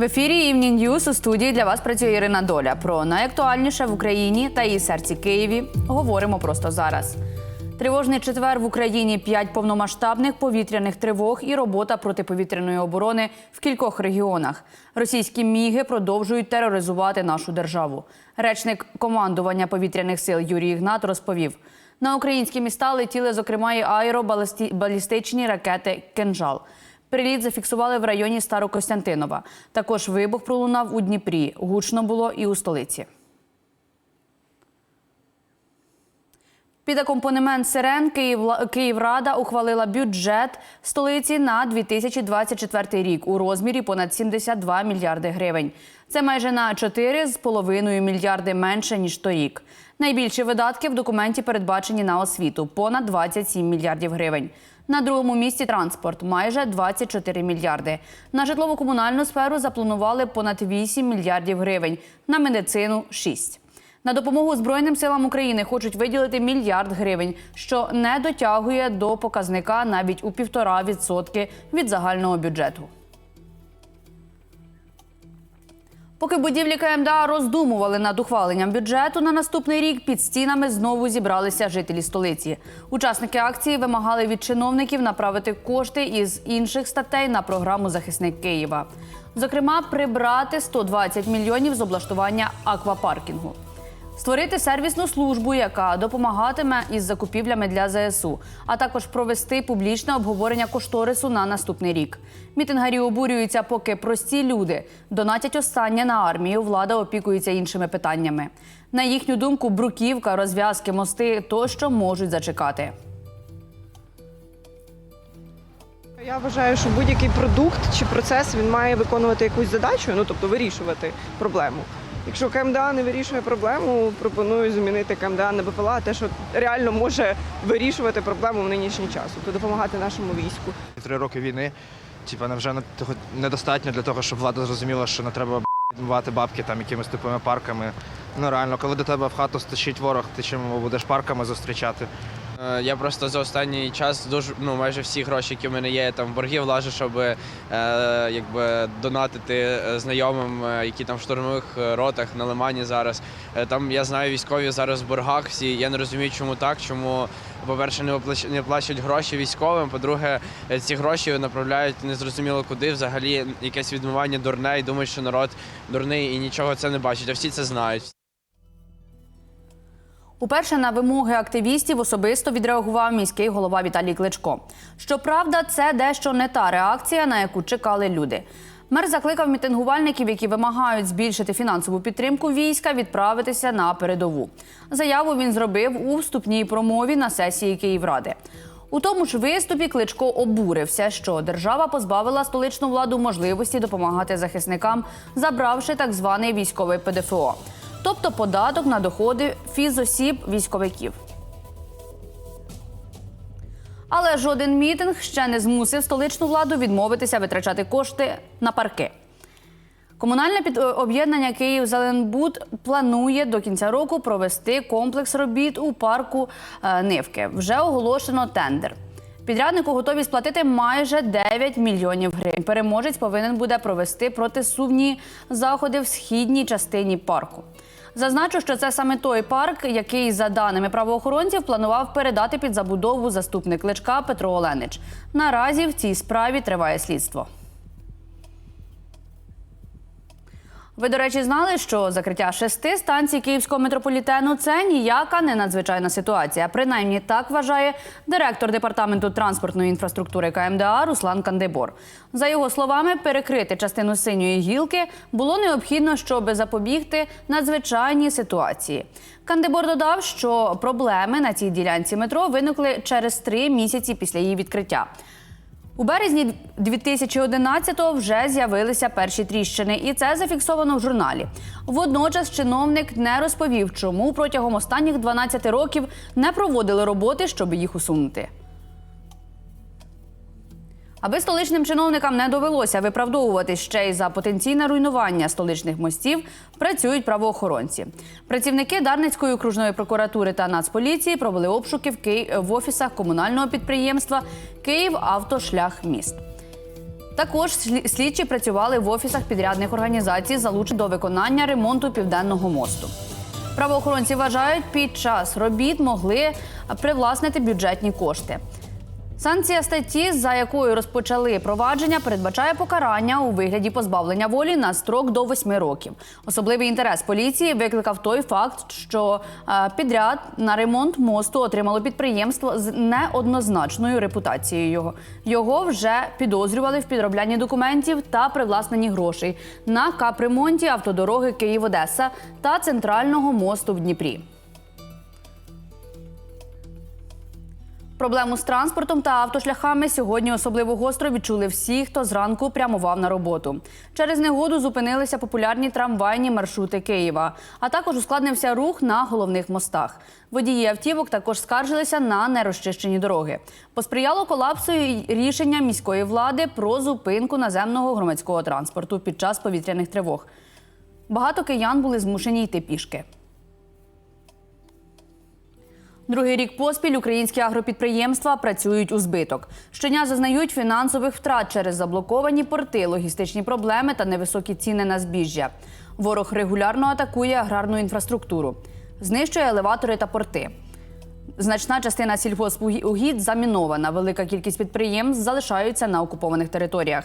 В ефірі Evening News у студії для вас працює Ірина Доля. Про найактуальніше в Україні та її серці Києві говоримо просто зараз. Тривожний четвер в Україні п'ять повномасштабних повітряних тривог і робота протиповітряної оборони в кількох регіонах. Російські міги продовжують тероризувати нашу державу. Речник командування повітряних сил Юрій Ігнат розповів: на українські міста летіли, зокрема, і аеробалістичні ракети Кенжал. Приліт зафіксували в районі Старокостянтинова. Також вибух пролунав у Дніпрі. Гучно було і у столиці. Під акомпанемент сирен Київрада ухвалила бюджет столиці на 2024 рік у розмірі понад 72 мільярди гривень. Це майже на 4,5 мільярди менше ніж торік. Найбільші видатки в документі передбачені на освіту понад 27 мільярдів гривень. На другому місці транспорт майже 24 мільярди. На житлово-комунальну сферу запланували понад 8 мільярдів гривень. На медицину 6. На допомогу Збройним силам України хочуть виділити мільярд гривень, що не дотягує до показника навіть у півтора відсотки від загального бюджету. Поки будівлі КМДА роздумували над ухваленням бюджету на наступний рік, під стінами знову зібралися жителі столиці. Учасники акції вимагали від чиновників направити кошти із інших статей на програму Захисник Києва. Зокрема, прибрати 120 мільйонів з облаштування аквапаркінгу. Створити сервісну службу, яка допомагатиме із закупівлями для ЗСУ, а також провести публічне обговорення кошторису на наступний рік. Мітингарі обурюються, поки прості люди донатять останнє на армію. Влада опікується іншими питаннями. На їхню думку, бруківка, розв'язки, мости тощо можуть зачекати. Я вважаю, що будь-який продукт чи процес він має виконувати якусь задачу, ну тобто вирішувати проблему. Якщо КМДА не вирішує проблему, пропоную замінити КМДА на БПЛА, те, що реально може вирішувати проблему в нинішній час, тобто допомагати нашому війську. Три роки війни, типу, вже недостатньо для того, щоб влада зрозуміла, що не треба бувати бабки там якимись типовими парками. Ну реально, коли до тебе в хату стачить ворог, ти чим будеш парками зустрічати? Е, Я просто за останній час дуже ну майже всі гроші, які в мене є, там в борги влажу, щоб е, якби донатити е, знайомим, е, які там в штурмових ротах на Лимані зараз. Там я знаю, військові зараз в боргах всі. Я не розумію, чому так, чому, по-перше, не не плачуть гроші військовим. По-друге, ці гроші направляють незрозуміло куди. Взагалі якесь відмивання дурне і думають, що народ дурний і нічого це не бачить. А всі це знають. Уперше на вимоги активістів особисто відреагував міський голова Віталій Кличко. Щоправда, це дещо не та реакція, на яку чекали люди. Мер закликав мітингувальників, які вимагають збільшити фінансову підтримку війська, відправитися на передову. Заяву він зробив у вступній промові на сесії Київради. У тому ж виступі Кличко обурився, що держава позбавила столичну владу можливості допомагати захисникам, забравши так званий військовий ПДФО, тобто податок на доходи фізосіб військовиків. Але жоден мітинг ще не змусив столичну владу відмовитися витрачати кошти на парки. Комунальне під- Київ Зеленбуд планує до кінця року провести комплекс робіт у парку е, Нивки. Вже оголошено тендер. Підряднику готові сплатити майже 9 мільйонів гривень. Переможець повинен буде провести протисувні заходи в східній частині парку. Зазначу, що це саме той парк, який, за даними правоохоронців, планував передати під забудову заступник Кличка Петро Оленич. Наразі в цій справі триває слідство. Ви, до речі, знали, що закриття шести станцій київського метрополітену це ніяка не надзвичайна ситуація. Принаймні так вважає директор департаменту транспортної інфраструктури КМДА Руслан Кандебор. За його словами, перекрити частину синьої гілки було необхідно, щоб запобігти надзвичайній ситуації. Кандебор додав, що проблеми на цій ділянці метро виникли через три місяці після її відкриття. У березні 2011-го вже з'явилися перші тріщини, і це зафіксовано в журналі. Водночас чиновник не розповів, чому протягом останніх 12 років не проводили роботи, щоб їх усунути. Аби столичним чиновникам не довелося виправдовувати ще й за потенційне руйнування столичних мостів, працюють правоохоронці. Працівники Дарницької окружної прокуратури та Нацполіції провели обшуки в Київ в офісах комунального підприємства Київ Автошлях Міст. Також слідчі працювали в офісах підрядних організацій, залучені до виконання ремонту південного мосту. Правоохоронці вважають, під час робіт могли привласнити бюджетні кошти. Санкція статті, за якою розпочали провадження, передбачає покарання у вигляді позбавлення волі на строк до 8 років. Особливий інтерес поліції викликав той факт, що е, підряд на ремонт мосту отримало підприємство з неоднозначною репутацією. Його його вже підозрювали в підроблянні документів та привласненні грошей на капремонті автодороги Київ-Одеса та центрального мосту в Дніпрі. Проблему з транспортом та автошляхами сьогодні особливо гостро відчули всі, хто зранку прямував на роботу. Через негоду зупинилися популярні трамвайні маршрути Києва, а також ускладнився рух на головних мостах. Водії автівок також скаржилися на нерозчищені дороги. Посприяло колапсу рішення міської влади про зупинку наземного громадського транспорту під час повітряних тривог. Багато киян були змушені йти пішки. Другий рік поспіль українські агропідприємства працюють у збиток. Щодня зазнають фінансових втрат через заблоковані порти, логістичні проблеми та невисокі ціни на збіжжя. Ворог регулярно атакує аграрну інфраструктуру, знищує елеватори та порти. Значна частина сільгоспугідь замінована. Велика кількість підприємств залишаються на окупованих територіях.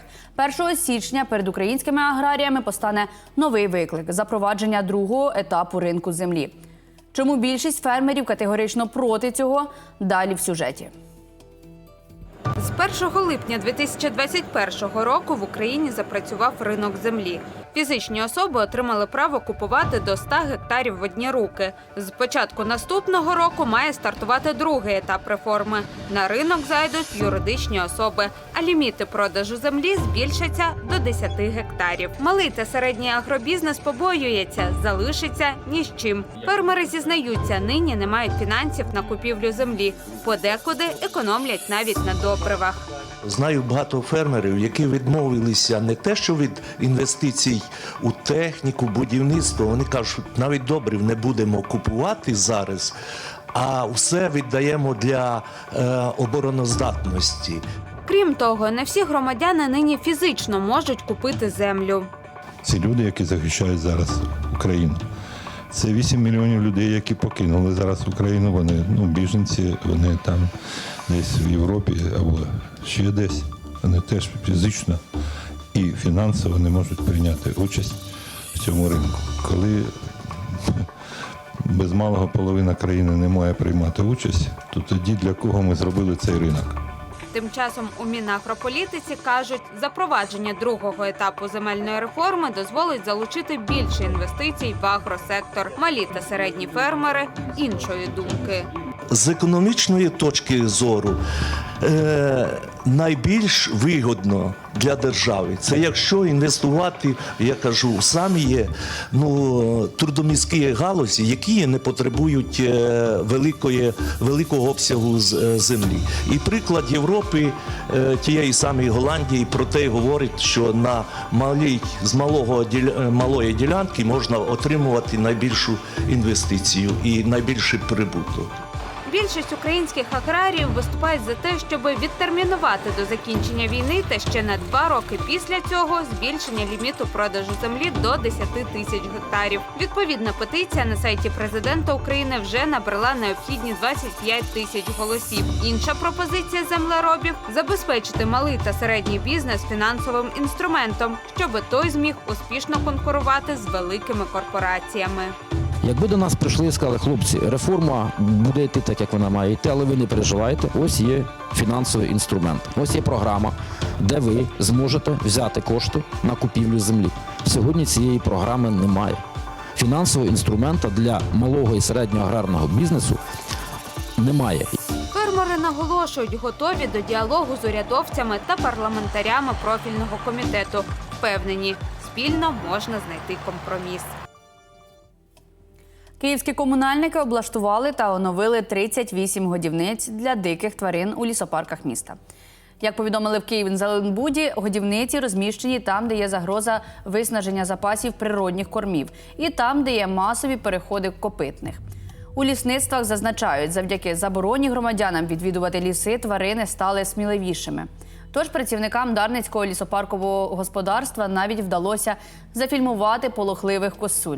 1 січня перед українськими аграріями постане новий виклик запровадження другого етапу ринку землі. Чому більшість фермерів категорично проти цього? Далі в сюжеті. З 1 липня 2021 року в Україні запрацював ринок землі. Фізичні особи отримали право купувати до 100 гектарів в одні руки. З початку наступного року має стартувати другий етап реформи. На ринок зайдуть юридичні особи, а ліміти продажу землі збільшаться до 10 гектарів. Малий та середній агробізнес побоюється, залишиться ні з чим. Фермери зізнаються, нині не мають фінансів на купівлю землі. Подекуди економлять навіть на добривах. Знаю багато фермерів, які відмовилися не те, що від інвестицій у техніку, будівництво. Вони кажуть, навіть добрив не будемо купувати зараз, а все віддаємо для е, обороноздатності. Крім того, не всі громадяни нині фізично можуть купити землю. Це люди, які захищають зараз Україну. Це 8 мільйонів людей, які покинули зараз Україну. Вони ну, біженці, вони там десь в Європі або ще десь. Вони теж фізично і фінансово не можуть прийняти участь в цьому ринку. Коли без малого половина країни не має приймати участь, то тоді для кого ми зробили цей ринок? Тим часом у Мінагрополітиці кажуть, запровадження другого етапу земельної реформи дозволить залучити більше інвестицій в агросектор. Малі та середні фермери іншої думки. З економічної точки зору е, найбільш вигодно для держави це якщо інвестувати, я кажу, самі є ну, трудоміські галузі, які не потребують е, великої, великого обсягу е, землі. І приклад Європи, е, тієї самої Голландії, про те говорить, що на малій, з малого, малої ділянки можна отримувати найбільшу інвестицію і найбільший прибуток. Більшість українських аграріїв виступають за те, щоб відтермінувати до закінчення війни та ще на два роки після цього збільшення ліміту продажу землі до 10 тисяч гектарів. Відповідна петиція на сайті президента України вже набрала необхідні 25 тисяч голосів. Інша пропозиція землеробів забезпечити малий та середній бізнес фінансовим інструментом, щоб той зміг успішно конкурувати з великими корпораціями. Якби до нас прийшли і сказали, хлопці, реформа буде йти так, як вона має йти, але ви не переживайте. Ось є фінансовий інструмент. Ось є програма, де ви зможете взяти кошти на купівлю землі. Сьогодні цієї програми немає. Фінансового інструмента для малого і середнього аграрного бізнесу немає. Фермери наголошують, готові до діалогу з урядовцями та парламентарями профільного комітету. Впевнені, спільно можна знайти компроміс. Київські комунальники облаштували та оновили 38 годівниць для диких тварин у лісопарках міста. Як повідомили в Києві-Зеленбуді, годівниці розміщені там, де є загроза виснаження запасів природних кормів, і там, де є масові переходи копитних. У лісництвах зазначають, завдяки забороні громадянам відвідувати ліси, тварини стали сміливішими. Тож працівникам Дарницького лісопаркового господарства навіть вдалося зафільмувати полохливих косуль.